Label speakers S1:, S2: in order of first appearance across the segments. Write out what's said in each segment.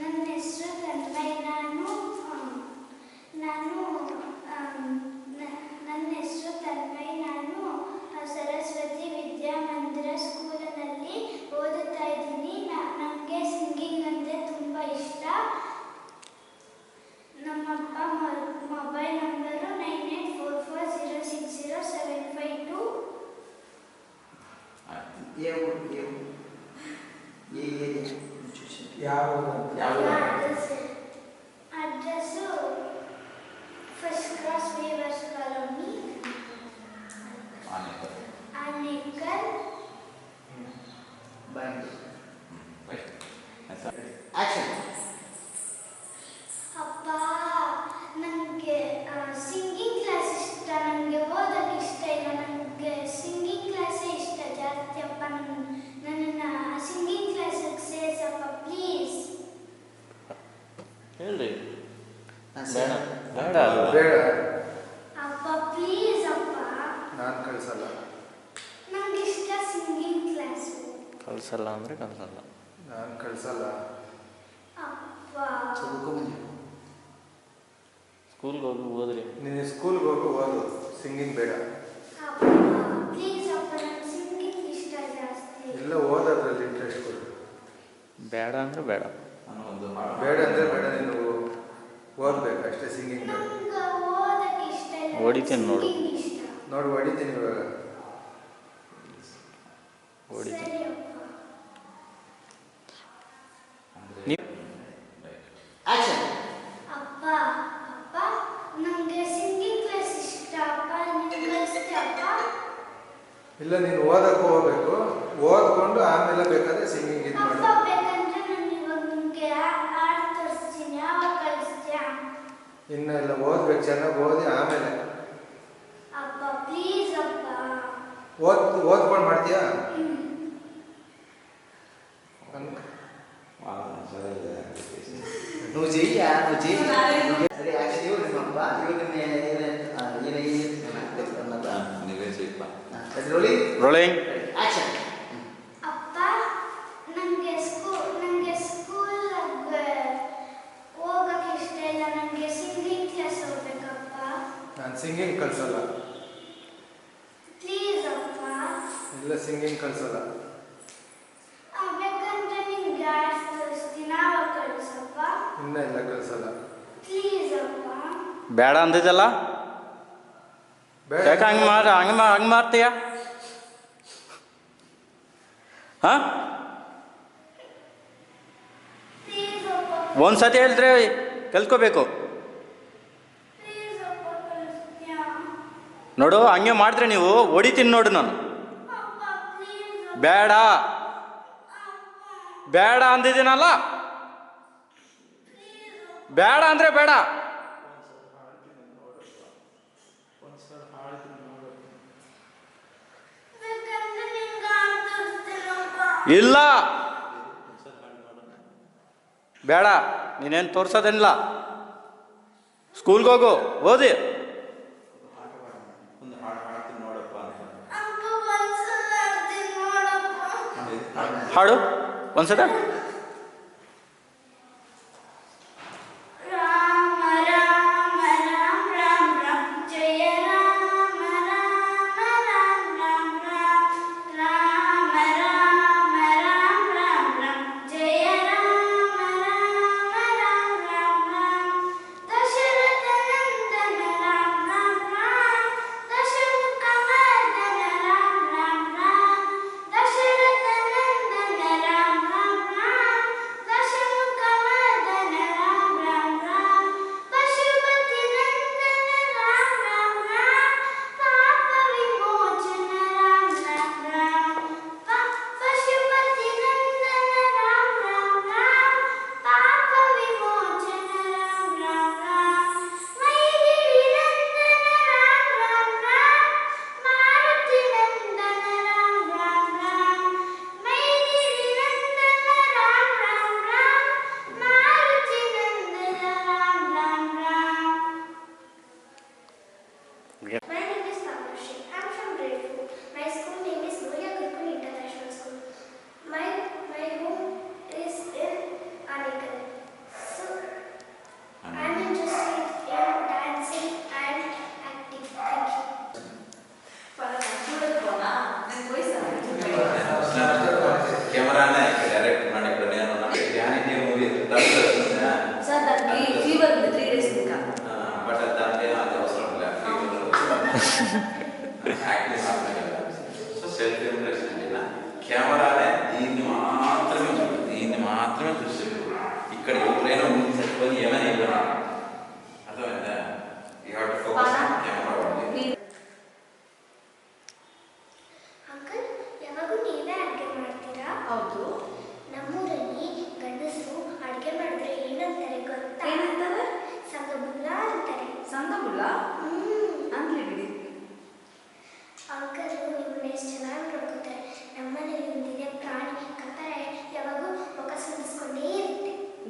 S1: ನನ್ನ ಹೆಸರು ಕಣ್ಮೈ ನಾನು ನಾನು ನನ್ನ ಹೆಸರು ಕಣ್ಮೈ ನಾನು ಸರಸ್ವತಿ ವಿದ್ಯಾಮಂದಿರ ಸ್ಕೂಲಿನಲ್ಲಿ ಓದುತ್ತಾ ಇದ್ದೀನಿ. ನನಗೆ ಸಿಂಗಿಂಗ್ ಅಂದರೆ ತುಂಬ ಇಷ್ಟ. ನಮ್ಮಪ್ಪ mobile number nine eight four four zero six zero seven five two. chiaro,
S2: chiaro.
S3: ಬೇಡ.
S2: ಬೇಡ
S4: ಬೇಡ.
S1: ಅಪ್ಪ ಅಪ್ಪ.
S4: ನಾನು ಕಳಿಸಲ್ಲ.
S1: ನನಗೆ ಇಷ್ಟ ಸಿಂಗಿಂಗ್ ಕ್ಲಾಸ್
S2: ಅಂದ್ರೆ ಕಳ್ಸಲ್ಲ.
S4: ನಾನು ಕಳಿಸಲ್ಲ.
S1: ಅಪ್ಪ.
S2: ಸ್ಕೂಲ್ಗೆ ಹೋಗಿ ಓದ್ರಿ.
S4: ನೀನು ಸ್ಕೂಲ್ಗೆ ಹೋಗಿ ಓದು. ಸಿಂಗಿಂಗ್ ಬೇಡ. ಇಲ್ಲ ಓದೋದ್ರಲ್ಲಿ ಇಂಟ್ರೆಸ್ಟ್ ಕೊಡು.
S2: ಬೇಡ ಅಂದ್ರೆ ಬೇಡ.
S4: ಬೇಡ ಅಂದ್ರೆ ಬೇಡ ನೀನು ಓದ್ಬೇಕು ಅಷ್ಟೇ ಸಿಂಗಿಂಗ್
S2: ಹೊಡಿತೇನೆ ನೋಡು.
S4: ನೋಡು ಹೊಡಿತೀನಿ ಇವಾಗ. ಇಲ್ಲ ನೀನು ಓದಕ್ಕೆ ಹೋಗ್ಬೇಕು. ಓದ್ಕೊಂಡು ಆಮೇಲೆ ಬೇಕಾದ್ರೆ ಸಿಂಗಿಂಗ್ ಇದು ಮಾಡಿ. ಇನ್ನು ಎಲ್ಲ ಓದ್ಬೇಕು ಚೆನ್ನಾಗಿ ಓದಿ ಆಮೇಲೆ
S1: ಅಪ್ಪ ಪ್ಲೀಸ್ ಅಪ್ಪ
S4: ಓದ್ ಓದ್ಕೊಂಡು ಮಾಡ್ತೀಯಾ
S1: ಹ್ಮ್.
S4: ಅನ್ಕ
S3: నువ్వు చెయ్యా నువ్వు చెయ్యి సరే యాక్షన్
S4: ಇನ್ನೂ ಇಲ್ಲ ಕಳ್ಸಲ್ಲ.
S1: ಪ್ಲೀಸ್
S2: ಬೇಡ ಅಂದಿದ್ದಲ್ಲ?
S4: ಬೇಕಾ
S2: ಯಾಕೆ ಹಂಗೆ ಮಾಡ ಹಂಗೆ ಮಾ ಹಂಗೆ ಮಾಡ್ತೀಯ? ಹಾಂ? ಒಂದು ಸತಿ ಹೇಳಿದ್ರೆ ಕಲ್ತ್ಕೋಬೇಕು. ನೋಡು ಹಂಗೆ ಮಾಡಿದ್ರೆ ನೀವು ಹೊಡಿತೀನಿ ನೋಡು ನಾನು. ಬೇಡ. ಬೇಡ ಅಂದಿದ್ದೀನಲ್ಲ? ಬೇಡ ಅಂದರೆ ಬೇಡ. ಇಲ್ಲ. ಬೇಡ ನೀನೇನು ತೋರ್ಸೋದೇನಿಲ್ಲ. ಸ್ಕೂಲ್ಗೆ ಹೋಗು ಓದಿ.
S5: ಹಾಡು
S1: ಒಂದ್ಸಲ
S5: ఇక్కడ ఎప్పుడైనా ముందు చచ్చిపోయి ఏమైనా ఇవ్వను అర్థమైందా you have to focus on camera only
S6: uncle ಯಾವಾಗೂ ನೀವೇ ಅಡುಗೆ ಮಾಡ್ತೀರಾ
S7: ಹೌದು
S6: ನಮ್ಮೂರಲ್ಲಿ ಗಂಡಸರು ಅಡುಗೆ ಮಾಡಿದ್ರೆ ಏನಂತಾರೆ ಗೊತ್ತಾ
S7: ಏನಂತಾರೆ
S6: ಸಂಗಬುಲ್ಲ ಅಂತಾರೆ
S7: ಸಂದಮುಲ್ಲ
S6: ಹ್ಮ್
S7: ಅನ್ಲಿ ಬಿಡಿ
S6: ಅಂಕಲ್ ನಿಮ್ಮನ್ನ ಎಷ್ಟು ಚೆನ್ನಾಗಿ ನೋಡ್ಕೊತಾರೆ ನಮ್ಮನೇಲಿ ಒಂದಿದೆ ಪ್ರಾಣಿ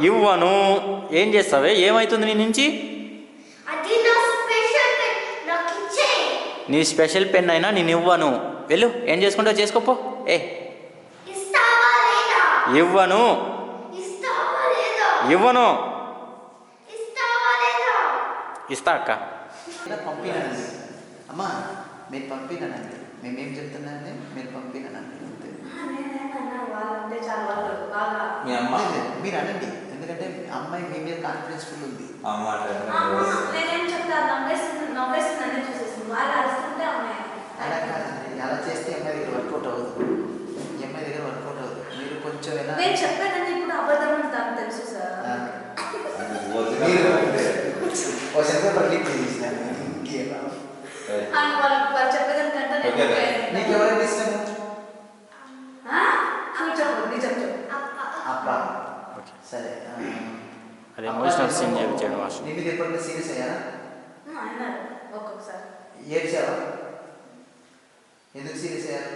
S2: ఇవ్వను. ఏం చేస్తావే? ఏమవుతుంది నీ నుంచి?
S6: అది నా స్పెషల్ పెన్. నాకు ఇచ్చేయి
S2: నీ స్పెషల్ పెన్ అయినా నేను ఇవ్వను. వెళ్ళు ఏం చేసుకుంటావు చేసుకోపో. ఏ.
S6: ఇస్తావా లేదా?
S2: ఇవ్వను.
S6: ఇస్తావా లేదా?
S2: ఇవ్వను.
S6: ఇస్తావా లేదా?
S2: ఇస్తా అక్క.
S3: పంపినానండి. అమ్మా మీరు పంపినానండి. మేమేం చెప్తున్నానండి మీరు పంపినానండి.
S5: మీ అమ్మ
S3: మీరు అనండి. ఎందుకంటే అమ్మాయి మీ మీద కాన్ఫిడెన్స్ ఫుల్ ఉంది అలా కాదండి. అలా చేస్తే అమ్మాయి దగ్గర వర్కౌట్ అవ్వదు. అమ్మాయి దగ్గర వర్కౌట్ అవ్వదు. మీరు కొంచెం ఎలా
S7: నేను చెప్పానని ఇప్పుడు అబద్ధం అంటాను తెలుసు సార్.
S3: ఒక సెకండ్ చేసినాను ఇంకేం?
S7: అని వాళ్ళు
S3: సరే ఆ,
S2: అది
S3: అప్ప
S2: ఎమోషనల్ సీన్
S3: నీకు-
S2: చేయించాడు మాస్టర్
S3: నీ మీద ఎప్పుడైనా సీరియస్ అయ్యారా
S7: ఉమ్, అన్నారు ఒక్కొక్కసారి
S3: ఏడ్చావా ఎందుకు సీరియస్ అయ్యారు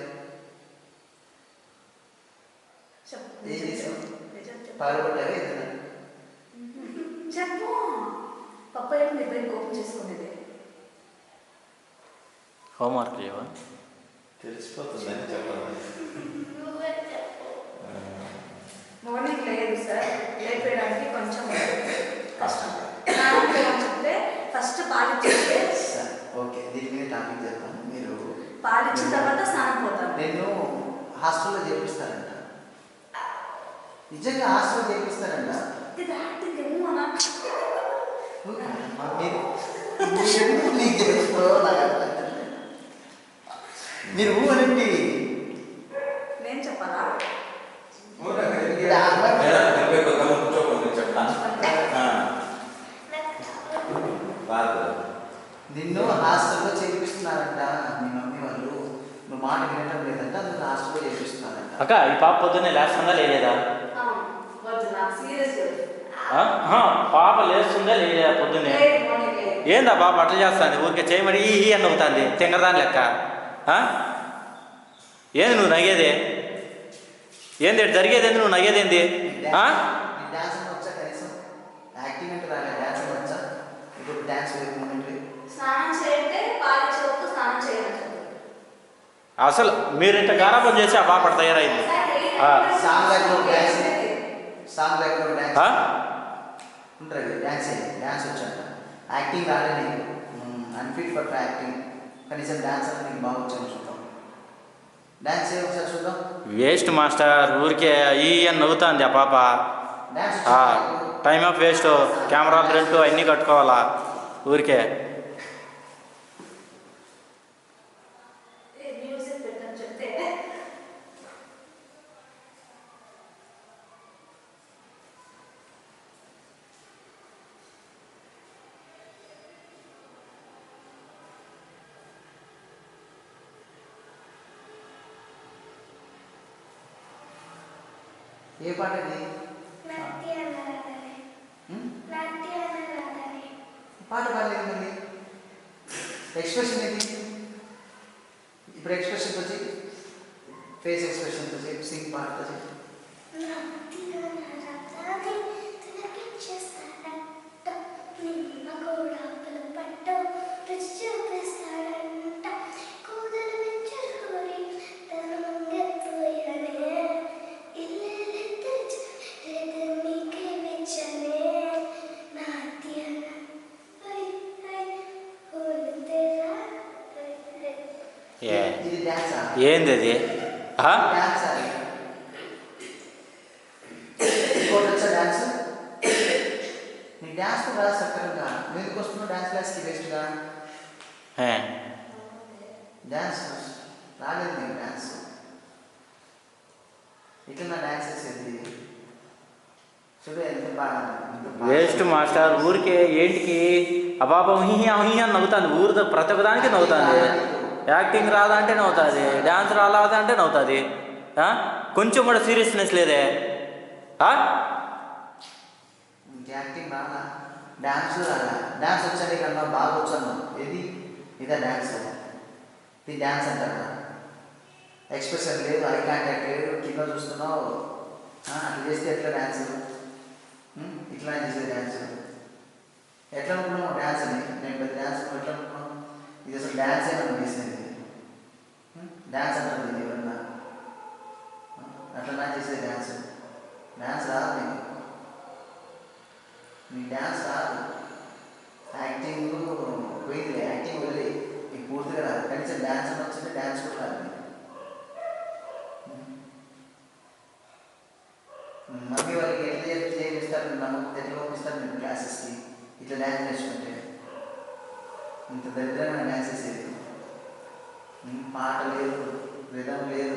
S7: చెప్పు
S3: ఏం
S7: నిజం
S3: చేసావు?
S7: చెప్పు. నిజం చెప్పు
S3: పగలగొట్టావా ఏదైనా
S7: చెప్పు పప్ప ఏమి నీ పైన కోపం చేసుకునేది
S2: హోంవర్క్ లేవా
S5: తెలిసిపోతుందని చెప్పాలి
S6: నువ్వే చెప్పు
S7: మార్నింగ్ లేదు సార్ లేపేయడానికి కొంచెం కష్టం. చెప్తే ఫస్ట్ పాలిచ్చేస్తే
S3: సరే, ఓకే దీని మీద టాపిక్ చెప్తాను మీరు
S7: పాలిచ్చిన తర్వాత స్నానం పోతాను
S3: నేను హాస్టల్లో చేపిస్తారంట. నిజంగా హాస్టల్లో చేపిస్తారంట? మీరు మీరు ఎందుకు లీక్ చేస్తున్నారో నాకు అర్థం కాదు. మీరు ఊ అనండి
S7: నేను చెప్పాలా
S3: ఇక్కడ ఆ అమ్మాయి-
S5: మేడం చెప్పే కొద్దిగా కూర్చోకుండా చెప్తాను ఆ, కాదు
S3: నిన్ను హాస్టల్లో చేపిస్తున్నారంట మీ మమ్మీ వాళ్ళు నువ్వు మాట వినటం లేదంట అందుకు హాస్టల్లో చేపిస్తున్నారంట
S2: అక్క ఈ పాప పొద్దున్నే లేస్తుందా లేలేదా? పాప లేస్తుందా లేదా పొద్దున్నే ఏందా పాప అట్లా చేస్తుంది? ఊరికే చేయమని ఈ అని అవుతుంది తింగరదాని లెక్క. ఆ? ఏంది నువ్వు నగేది? ఏంది ఇటు జరిగేది? ఏంది నువ్వు నగేదేంది ఆ?
S3: నీ డాన్స్ అని వచ్చా కనీసం యాక్టింగ్ అంటే రాలే డాన్స్ అని వచ్చా ఇప్పుడు డాన్స్ వేపు మూమెంట్
S7: స్నానం చేయంటే పాలిచ్చేటప్పుడు స్నానం చేయాలని చెప్పు
S2: అసలు మీరు ఇంత గారాబం చేసి ఆ పాప తయారైంది.
S3: యాక్టింగ్ అన్ఫిట్ ఫర్ యాక్టింగ్ కనీసం నీకు బాగా వచ్చాను చూద్దాం. డాన్స్ ఏ ఒకసారి చూద్దాం.
S2: వేస్ట్ మాస్టర్ ఊరికే ఈ అని నవ్వుతుంది ఆ పాప.
S3: డాన్స్
S2: ఆ, time of waste camera front అన్నీ కట్టుకోవాలా? ఊరికే.
S7: ఏ
S3: పాట అది
S6: నాట్య అన్నారనే
S3: ఉమ్?
S6: నాట్య అన్నారనే
S3: పాట పాడలేదు మళ్ళీ ఎక్స్ప్రెషన్ ఏంటి ఇప్పుడు ఎక్స్ప్రెషన్ వచ్చి ఫేస్ ఎక్స్ప్రెషన్ వచ్చి సింగ్ పాట
S6: కూడా
S3: రాదు సక్కగా నువ్వు ఎందుకు వస్తున్నావు డ్యాన్స్ క్లాస్కి వేస్ట్గా
S2: ఏ.
S3: డ్యాన్స్ రాలేదు నీకు డ్యాన్స్ ఇట్లా నా డ్యాన్స్ వేసేది చూడు ఎంత బాగా ఎంత బాగా-
S2: వేస్ట్ మాస్టర్ ఊరికే ఏంటికి అబాబం హిహి హిహి అని నవ్వుతుంది ఊరితో ప్రతి ఒక్కదానికి నవ్వుతుంది యాక్టింగ్ రాదా అంటే నవ్వుతుంది డ్యాన్స్ రాదా అంటే నవ్వుతుంది కొంచెం కూడా సీరియస్నెస్ లేదే. ఆ?
S3: యాక్టింగ్ రాదా? డ్యాన్స్ రాలా డ్యాన్స్ వచ్చాను కన్నా బాగా వచ్చాను ఏది? ఇదే డ్యాన్స్ ఇది డ్యాన్స్ అంటారు ఎక్స్ప్రెషన్ లేదు ఐ కాంటాక్ట్ లేదు కింద చూస్తున్నావు. అట్లా చేస్తే ఎట్లా డ్యాన్స్ ఇట్లా చేసే డ్యాన్స్ ఎట్లా అనుకున్నావు డ్యాన్స్ అని? నేను పెద్ద డ్యాన్స్ ఎట్లా ఇది అసలు డ్యాన్స్ ఏమన్నా చేసేది డ్యాన్స్ అంటారు ఇది ఎవరన్నా ఉమ్, అట్లా నా చేసే డ్యాన్స్ డ్యాన్స్ రాదు నీకు నీకు డ్యాన్స్ రాదు యాక్టింగ్ పోయింది యాక్టింగ్ వదిలే నీకు పూర్తిగా రాదు కనీసం డ్యాన్స్ అని వచ్చింటే డ్యాన్స్ కూడా రాదు నీకు. ఉమ్, మమ్మీ వాళ్ళకి ఎట్లా చేసి చేయిస్తారు నేను నమ్మకం ఎట్లా పంపిస్తారు నేను క్లాసెస్కి ఇట్లా డ్యాన్స్ నేర్చుకుంటే ఇంత డ్యాన్స్ వేసేది ఉమ్, పాట లేదు రిధం లేదు.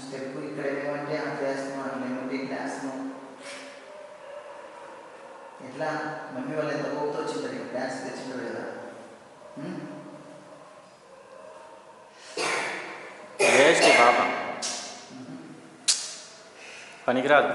S3: స్టెప్ ఇక్కడ ఏమంటే అట్లా వేస్తున్నాం అట్లా ఏమంటే ఇట్లా ఎట్లా? మమ్మీ వాళ్ళు ఎంత కోపంతో వచ్చింటారు డ్యాన్స్ తెచ్చింటారు కదా?
S2: వేస్ట్ పాప. పనికిరాదు.